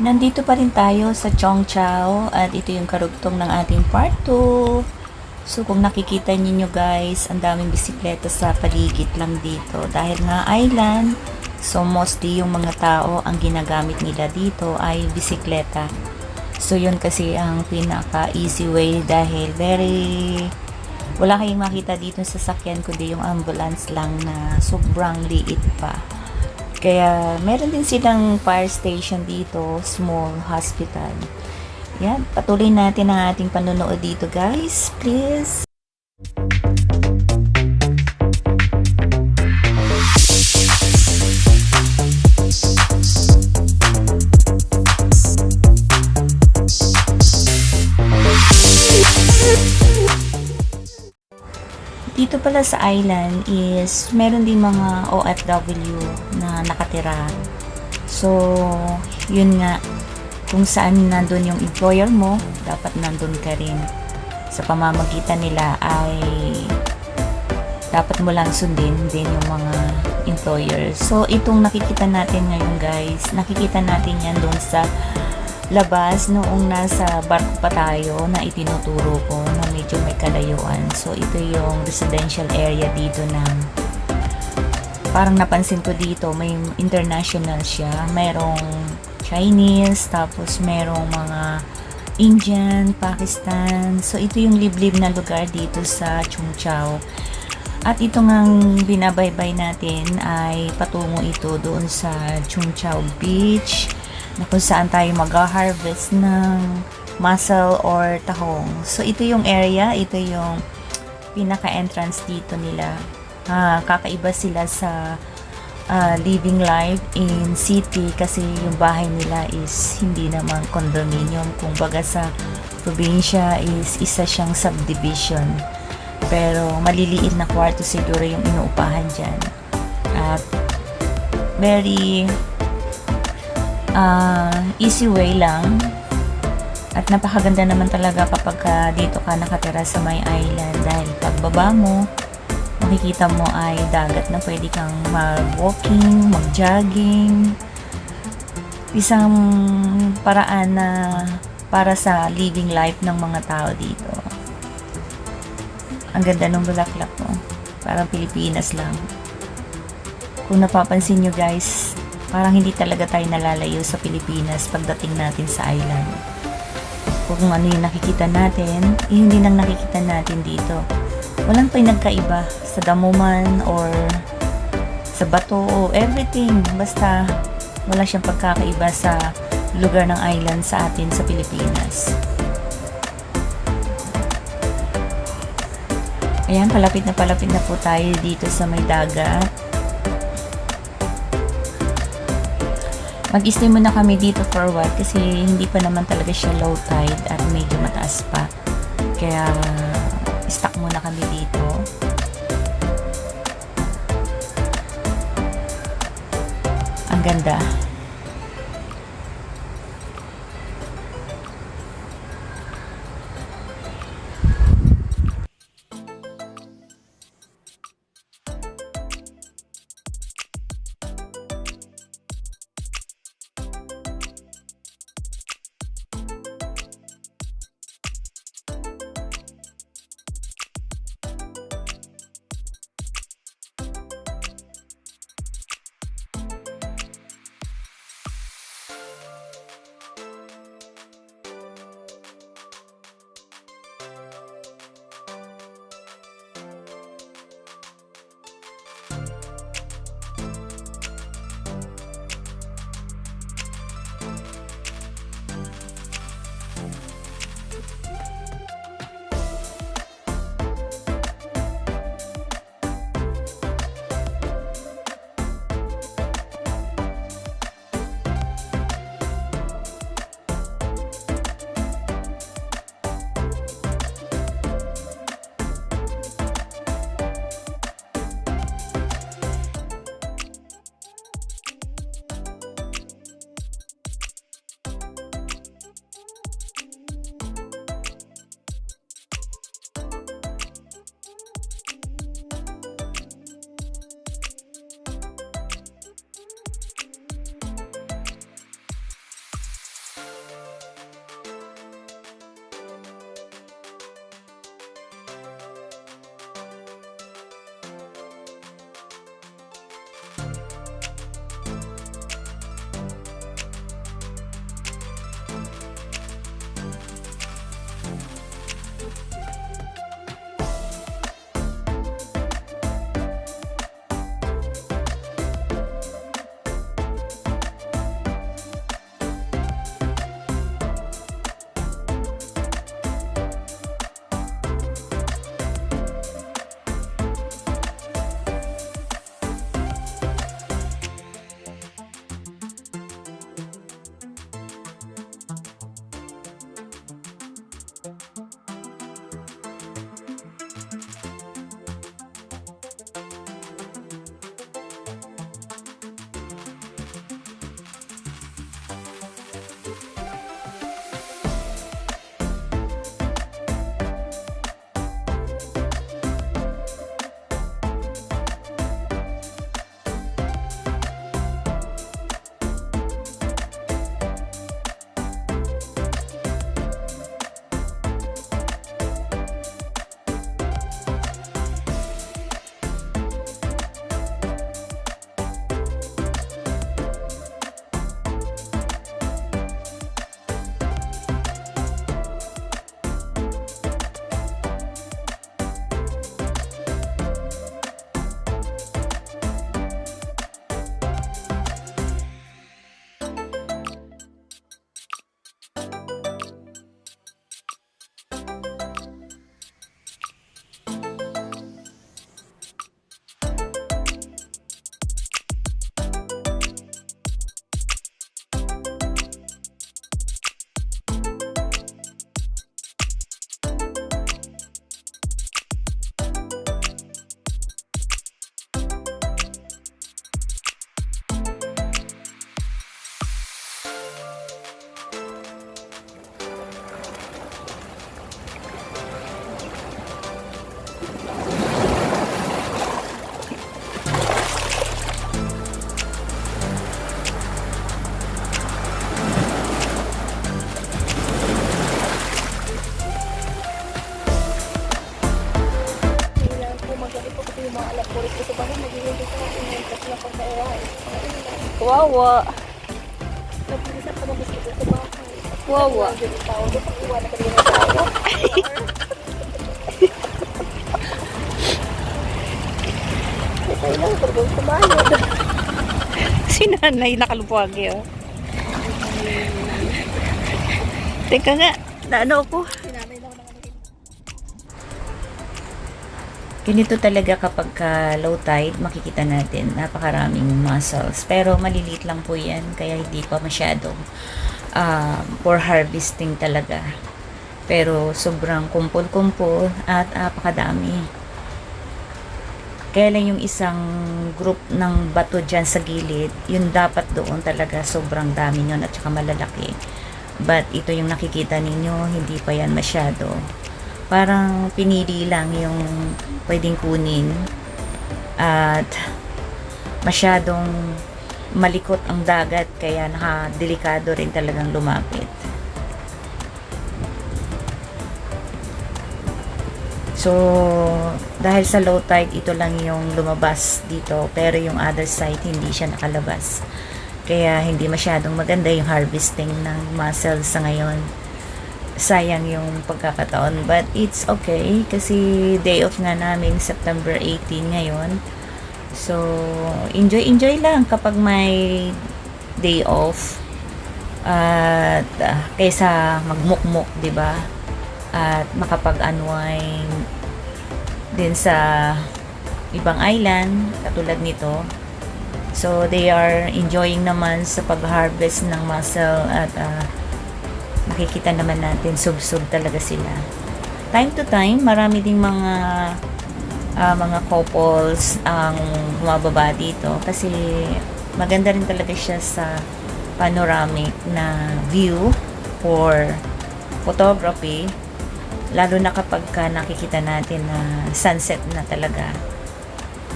Nandito pa rin tayo sa Chongchao at ito yung karugtong ng ating part 2. So kung nakikita ninyo guys, ang daming bisikleta sa paligid lang dito. Dahil nga island, so mostly yung mga tao ang ginagamit nila dito ay bisikleta. So yun kasi ang pinaka easy way dahil very wala kayong makita dito sa sakyan kundi yung ambulance lang na sobrang liit pa. Kaya meron din silang fire station dito, small hospital. Yan, patuloy natin ang ating panonood dito guys. Please. Dito pala sa island is meron din mga OFW na nakatira. So, yun nga, kung saan nandun yung employer mo, dapat nandun ka rin. Sa pamamagitan nila ay dapat mo lang sundin din yung mga employers. So, itong nakikita natin ngayon guys, nakikita natin yan doon sa labas noong nasa barko pa tayo na itinuturo ko medyo may kalayuan. So, ito yung residential area dito ng parang napansin ko dito, may international siya. Merong Chinese, tapos merong mga Indian, Pakistan. So, ito yung liblib na lugar dito sa Chungchao. At ito ngang binabaybay natin ay patungo ito doon sa Chungchao Beach na kung saan tayo mag-harvest ng mussel or tahong. So, ito yung area, ito yung pinaka-entrance dito nila. Ah, kakaiba sila sa ah, living life in city kasi yung bahay nila is hindi naman condominium. Kung baga sa probinsya is isa siyang subdivision. Pero maliliit na kwarto siguro yung inuupahan dyan. At very ah, easy way lang. At napakaganda naman talaga kapag ka dito ka nakatira sa may island dahil pagbaba mo, makikita mo ay dagat na pwede kang mag-walking, mag-jogging. Isang paraan na para sa living life ng mga tao dito. Ang ganda ng bulaklak mo. Parang Pilipinas lang. Kung napapansin nyo guys, parang hindi talaga tayo nalalayo sa Pilipinas pagdating natin sa island. Kung ano yung nakikita natin, eh, hindi nang nakikita natin dito. Walang pinagkaiba sa damuman or sa bato o everything. Basta wala siyang pagkakaiba sa lugar ng island sa atin sa Pilipinas. Ayan, palapit na palapit na po tayo dito sa may dagat. Mag-stay muna kami dito for a while kasi hindi pa naman talaga siya low tide at medyo mataas pa. Kaya stuck muna kami dito. Ang ganda. Wawa. si nanay nakalupuagi oh. Teka nga, naano ako? Ganito talaga kapag ka low tide, makikita natin napakaraming mussels. Pero maliliit lang po yan, kaya hindi pa masyadong um, for harvesting talaga. Pero sobrang kumpol-kumpol at napakadami. Kaya lang yung isang group ng bato dyan sa gilid, yun dapat doon talaga sobrang dami yun at saka malalaki. But ito yung nakikita ninyo, hindi pa yan masyado. Parang pinili lang yung pwedeng kunin. At masyadong malikot ang dagat kaya nakadelikado rin talagang lumapit. So, dahil sa low tide, ito lang yung lumabas dito. Pero yung other side, hindi siya nakalabas. Kaya hindi masyadong maganda yung harvesting ng mussels sa ngayon. Sayang yung pagkakataon. But it's okay kasi day off nga namin September 18 ngayon. So, enjoy-enjoy lang kapag may day off. At ah, kaysa magmukmuk, 'di ba? At makapag-unwind din sa ibang island katulad nito. So, they are enjoying naman sa pag-harvest ng mussel at ah, makikita naman natin sub-sub talaga sila. Time to time, marami ding mga ah, mga couples ang bumababa dito kasi maganda rin talaga siya sa panoramic na view for photography lalo na kapag ka nakikita natin na sunset na talaga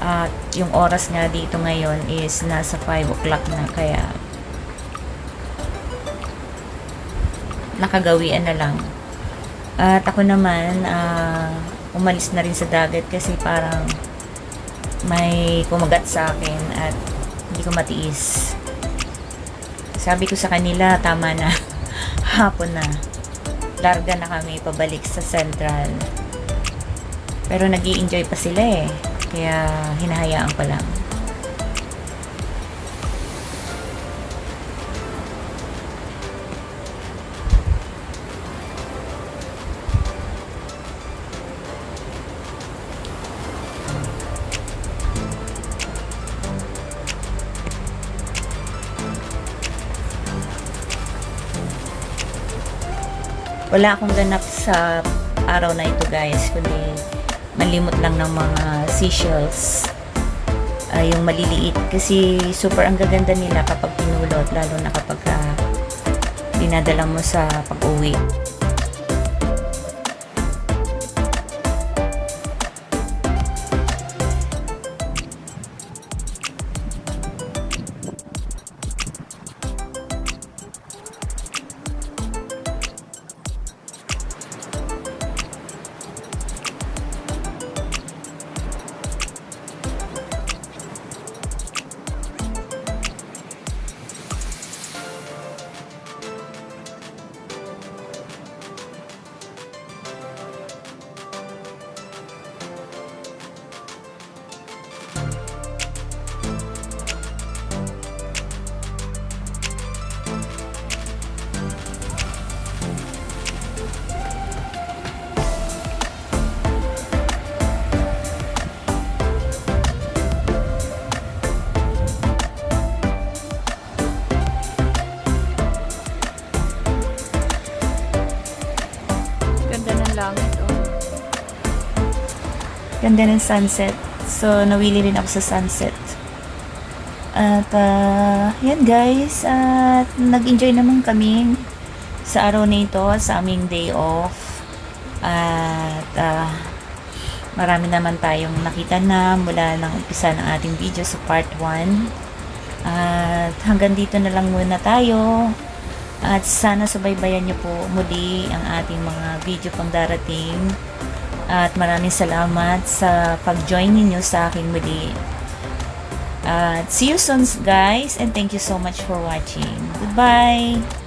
at yung oras nga dito ngayon is nasa 5 o'clock na kaya nakagawian na lang. At ako naman, ah, umalis na rin sa dagat kasi parang may kumagat sa akin at hindi ko matiis. Sabi ko sa kanila, tama na. Hapon na. Larga na kami pabalik sa Central. Pero nag enjoy pa sila eh. Kaya hinahayaan ko lang. Wala akong ganap sa araw na ito guys kundi malimot lang ng mga seashells. Ah, yung maliliit. Kasi super ang gaganda nila kapag pinulot lalo na kapag ah, dinadala mo sa pag-uwi Ganda ng sunset. So, nawili rin ako sa sunset. At, ah, yan guys. At, nag-enjoy naman kami sa araw na ito, sa aming day off. At, ah, marami naman tayong nakita na mula ng umpisa ng ating video sa part 1. At, hanggang dito na lang muna tayo. At sana subaybayan niyo po muli ang ating mga video pang darating. At maraming salamat sa pag-join ninyo sa aking muli. At see you soon guys and thank you so much for watching. Goodbye!